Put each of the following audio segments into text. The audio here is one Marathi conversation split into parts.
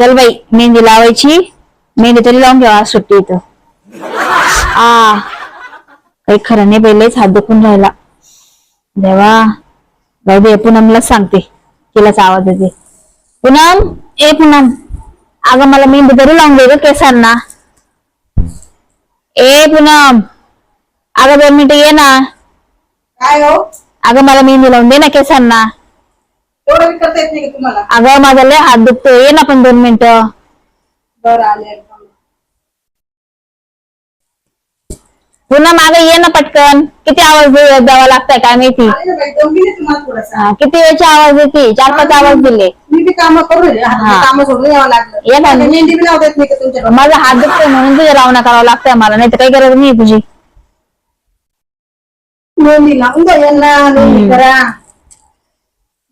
चल बाई मेहंदी लावायची. मेहंदी तरी लावून घ्यावा सुट्टी इथं. आ काही खरं नाही पहिलेच हात दुखून राहिला. देवा जाऊ दे पूनमला सांगते. तिलाच आवाज येते. पूनम ए पूनम अगं मला मेहंदी तरी लावून दे ग केसांना. ए पूनम अगं दोन मिनिटं ये ना. काय हो? अगं मला मेहंदी लावून दे ना केसांना. एवढं बी करता येत नाही का तुम्हाला? अगं माझा लय हात दुखतो ये ना पण दोन मिनिटं. बरं आले पुन्हा मागे ये ना पटकन. किती आवाज दे- द्यावा लागताय काय माहिती? आले ना बाई दमली ना तुम्हाला थोडासा. हा, किती वेळचे आवाज येते चार पाच आवाज दिले. मी बी काम करू हा. काम सोडून यावं ये लागलं ना. आता मेहंदी बी लावता येत नाही का तुमच्या माझा हात दुखतोय म्हणून तुझ्या लावणं करावं लागतंय मला. नाही तर काही गरज नाही तुझी. मेहंदी लावून द्या यांना. मेहंदी करा.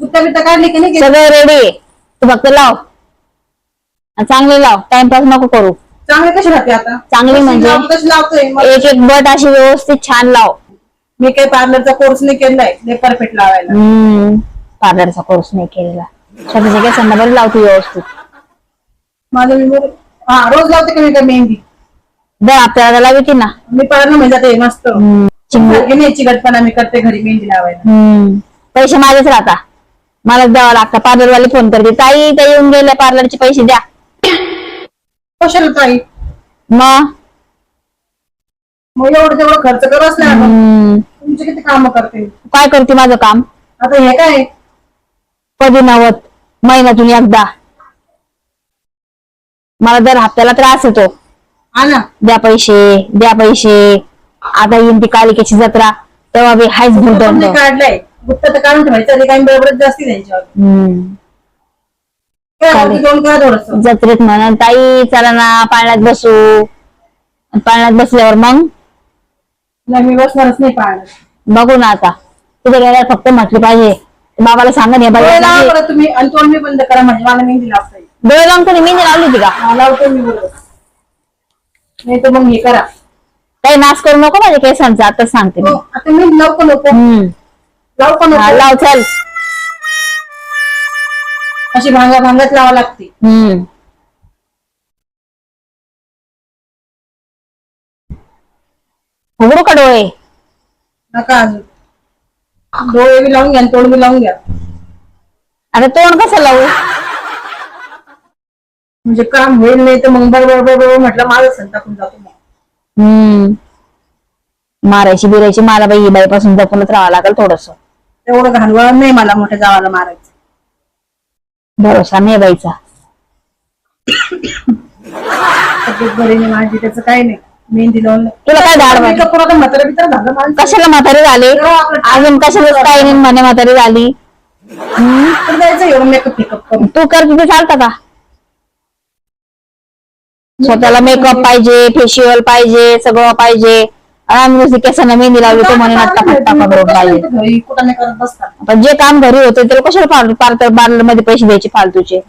गुत्ता बित्ता काढली की नाही सगळं रेडी आहे तू फक्त लाव. आणि चांगले लाव. टाइमपास नको करू. चांगले कशी राहते आता? चांगली म्हणजे? लावतोय? मग एक एक बट अशी व्यवस्थित छान लाव. मी काही पार्लरचा कोर्स नाही केलाय. लय परफेक्ट लावायला. हम्म. पार्लरचा कोर्स नाही केलेला. स्वतःच्या केसांना बरं लावते व्यवस्थित. माझं मी बरं- हा रोज लावते का मी काय मेहंदी? दे आपल्याला लावते ना? मी पार्लरमध्ये जाते मस्त. हम्म, चिंगू सारखी नाही चिकटपणा मी करते घरी मेहंदी लावायला. हम्म. पैसे माझेच राहता. मलाच द्यावा लागतं. पार्लरवाले फोन करते. ताई ताई येऊन गेले पार्लरचे पैसे द्या. कशाला ताई? मग? मग एवढं तेवढं खर्च करत नाही आपण. हम्म, तुमचे किती काम करते? काय करते माझं काम? आता हे काय? कधी नव्वद? महिन्यातून एकदा. मला दर हप्त्याला त्रास येतो हा ना. द्या पैसे द्या पैसे. आता येईन ती कालिकेची जत्रा. तेव्हा बी हायच नाही काढलाय. गुप्त तर काढून ठेवायचं ते काही बरोबरच जास्ती द्यायच्यावर हम्म. काय चालेल. होतं, दोन करा थोडस. जत्रेत म्हणून ताई चला ना पाळण्यात बसू. पाळण्यात बसल्यावर मग? नाही मी बसणारच नाही पाहणार बघू ना आता. तिथे गेल्यावर फक्त म्हटलं पाहिजे. बाबाला सांगा ना डोळे लावा बाई बरं तुम्ही आणि तोंड मी बंद करा म्हणजे मला मेहंदी लावता येईल. डोळे लावून मेहंदी लावली होती का? हा, लावतो मी बरोबर नाही तर मग हे करा. काही नाश करू नको माझ्या केसांचा आता सांगते मी. हो, आता मी नको हम्म. लावू का हा, लाव चल. अशी भांगा भांगत लावा लागते. हम्म. उघडू का डोळे? नका अजून. डोळे बी लावून घ्या आणि तोंड बी लावून घ्या. आता तोंड कसं लावू? म्हणजे काम होईल नाही तर मग बरोबर बरोबर म्हटलं माझं संतापून जातो मग. हम्म. मारायची बिरायची मला बाई बाईपासून जपूनच राहावं लागेल थोडस. तेवढं घालवा नाही मला मोठ्या जावाला मारायचं. भरोसा नाही बाईचा. तब्येत बरी नाही माझी त्याचं काही नाही. मेहंदी लावून तुला काय दाढ वाटली? मेकअप करून म्हातारा बितारा झालं? कशाला म्हातारी झाली? अजून कशाला काही नाही म्हणे म्हातारी झाली. तर जायचं? एवढं मेकअप करून. तू कर तिथे चालतं का? स्वतःला मेकअप पाहिजे फेशियल पाहिजे सगळं पाहिजे. नुसती केसांना मेहंदी लावली तो म्हणे नट्टा फट्टा पकडून पाहिजे घरी कुठं नाही करत बसतात पण जे काम घरी होते त्याला कशाला पार्लर पार्लरमध्ये पैसे द्यायचे फालतूचे?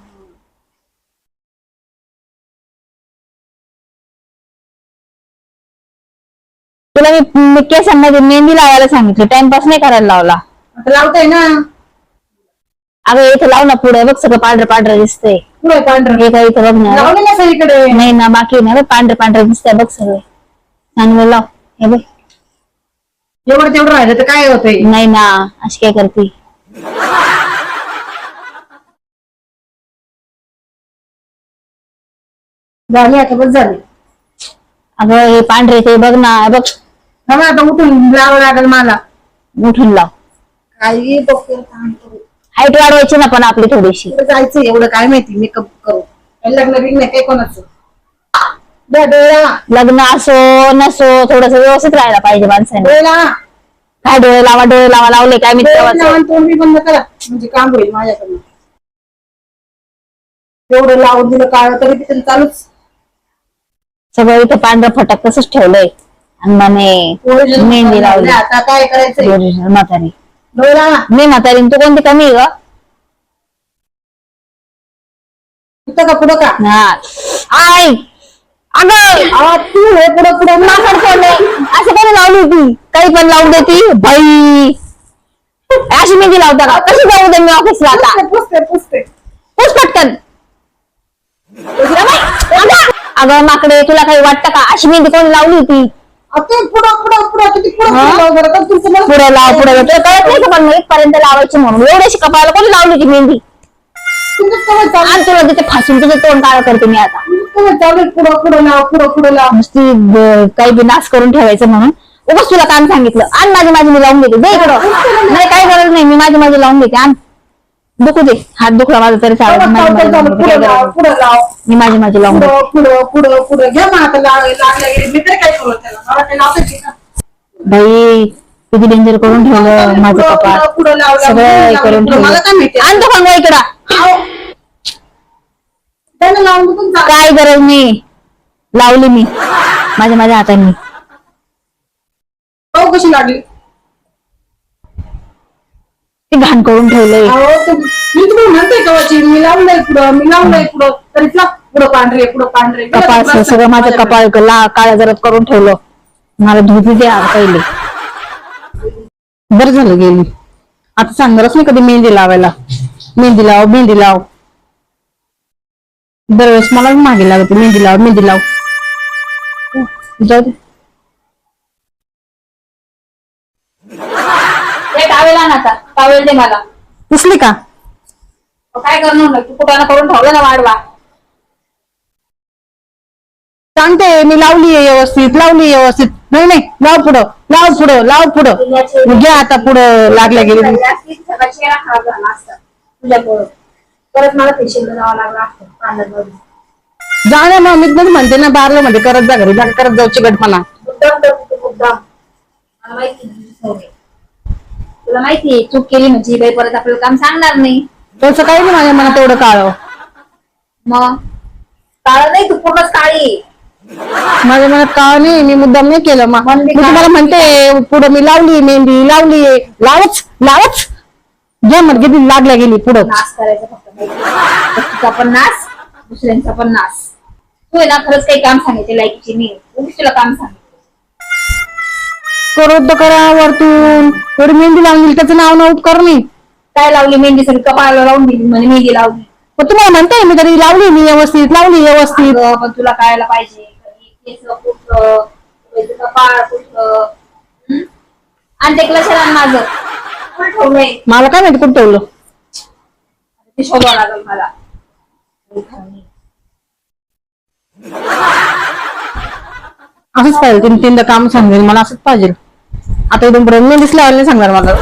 तुला मी मी केसांमध्ये मेहंदी लावायला सांगितलं टाइमपास नाही करायला लावला. आता लावताय ना. अगं इथं लाव ना पुढे बघ सगळं पांढरं पांढरं दिसतंय. पुढे पांढरं. हे इथं बघ ना. लावले ना सगळीकडे. नाही ना बाकी नाही बघ पांढरं पांढरं दिसतंय बघ सगळे. चांगलं लाव. हे बघ. एवढं तेवढं राहिलं तर काय होतंय? नाही ना अशी काय करते? झाली आता बस झाली. अगं हे पांढरे ते बघ ना हे बघ. हा आता उठून लावावं लागेल मला. उठून लाव. काही करू. हाईट वाढवायची ना पण आपली थोडीशी. कुठं जायचं एवढं काय माहिती मेकअप करू. काही लग्न बिग्न काही कोणाचं? डोळा. लग्न असो नसो थोडस व्यवस्थित राहायला पाहिजे माणसाने. डोळा. काय डोळे लावा डोळे लावा लावले काय मी तेव्हाच. तोंड बी बंद करा. म्हणजे काम होईल माझ्याकडून. एवढं लावून दिलं काळ तरी तिथे चालूच. सगळं इथं पांढरं फटक तसंच ठेवलंय. आणि Original मेहंदी लावली. आता काय ओरिजिनल म्हातारी. डोळा. मी म्हातारी तू कोणती कमी आहे का पुढं का? हा. आय अगं तू हे पुढं पुढं माकड? असं कोणी लावली होती? काही पण लावून देती बाई! अशी मेहंदी लावता का? कशी जाऊ दे मी ऑफिसला आता? पुसते पुसते पुस पटकन. अगं माकडे तुला काही वाटतं का? अशी मेहंदी कोणी लावली होती? पुढं पुढं पुढं किती पुढं हा? पुढं जरा तर तुमचं मला- पुढे लाव पुढे लाव. तुला कळत नाही का पण मग इथपर्यंत लावायची म्हणून? एवढ्याशी कपाळाला कोणी लावली होती मेहंदी? तुला तिथे फासून तुझं तोंड काळ करते मी आता. पुढं पुढं लाव पुढं पुढं लाव. नुसती ब- काही बी नाश करून ठेवायचं म्हणून. उगाच तुला काम सांगितलं. आण माझी माझी मी लावून घेते दे इकडं. नाही काही गरज नाही. मी माझी माझी लावून घेते आण. दुखू दे. हात दुखला माझा तरी चालेल. चालू माझी माझी लावून घेते, पुढं काही गरज लाव नाही. पुढं लाव. मी माझी माझी लावून घेते पुढं पुढं पुढं पुढं. घ्या मग आता लाग- लागल्या गेली. मी तरी काय करू त्याला मला काय लावायची का? बाई किती डेंजर करून ठेवलं माझं पुढं- कपाळ. पुढं- पुढं लाव- लाव- सगळं पुढं हे करून पुढं. मला काय ठेवलं माहिती? आण तो खांगवा इकडं. त्यानं लावून जा. काय गरज नाही. लावली मी. माझ्या माझ्या हाताने. पाहू कशी लागली? ते घाण करून ठेवलंय. अहो तुम- मी तुम्हाला म्हणते कवाची मी लावलंय पुढं मी लावलंय पुढं. तरी तुला पुढं पांढरे पुढं पांढरे. कपाळ सगळं माझं कपाळ ला काळ्या जरात करून ठेवलं. मला धुती द्या पहिले. बरं झालं गेली. आता सांगणारच नाही कधी मेहंदी लावायला. मेहंदी लाव मेहंदी लाव. दरवेळेस मला मागे लागते मेहंदी लाव मेहंदी लाव. जाऊ दे. ते टावेल आण आता. टावेल दे मला. पुसली का? काय करणार नाही? तू कुठं करून ठेवलं ना वाढवा. सांगते मी लावली व्यवस्थित लावली व्यवस्थित. नाही नाही लाव पुढं लाव पुढं लाव पुढं. घ्या आता पुढं लागल्या गेली. चेहरा परत मला फेशियल करावं लागला असतं पार्लरमध्ये जा ना मग मी पण म्हणते ना बारलं मध्ये करत जा घरी जा करत जाऊ चिकटपणा मुद्दाम तर तू मुद्दाम. मला माहिती आहे तुझी सवय. तुला माहितीये चूक केली म्हणजे बाई परत आपल्याला काम सांगणार नाही. तसं काही नाही माझ्या मनात एवढं काळ. मग? काळ नाही तू पूर्णच काळी आहे. माझ्या मनात काळ नाही मी मुद्दाम नाही केलं. मग मी तुम्हाला म्हणते पुढं मी लावली मेहंदी लावली लावच लावच. मग किती लागल्या गेली पुढं. नाश करायचा फक्त पण नाश दुसऱ्यांचा पण नाश तू आहे ना खरंच काही काम सांगायचे लायकीची नाही. उगीच तुला काम सांगितलं. करू तर करा वरतून थोडी मेहंदी लावून दिली त्याचं नाव ना उपकार नाही. काय लावली मेहंदी? सगळी कपाळाला लावून दिली म्हणे मेहंदी लावली. पण तुम्हाला म्हणते मी तरी लावली मी व्यवस्थित लावली व्यवस्थित. अगं, पण तुला कळायला पाहिजे. कधी केस कुठलं कधी कपाळ कुठलं? आणि ते क्लचर आण माझं. ठेवलंय मला काय माहिती कुठं ठेवलं? ते शोधावं लागेल मला. काही खरं नाही. असंच पाहिजे तीन तीनदा काम सांगेल मला असंच पाहिजे. आता इथून पर्यंत मेहंदीच लावायला नाही सांगणार मला.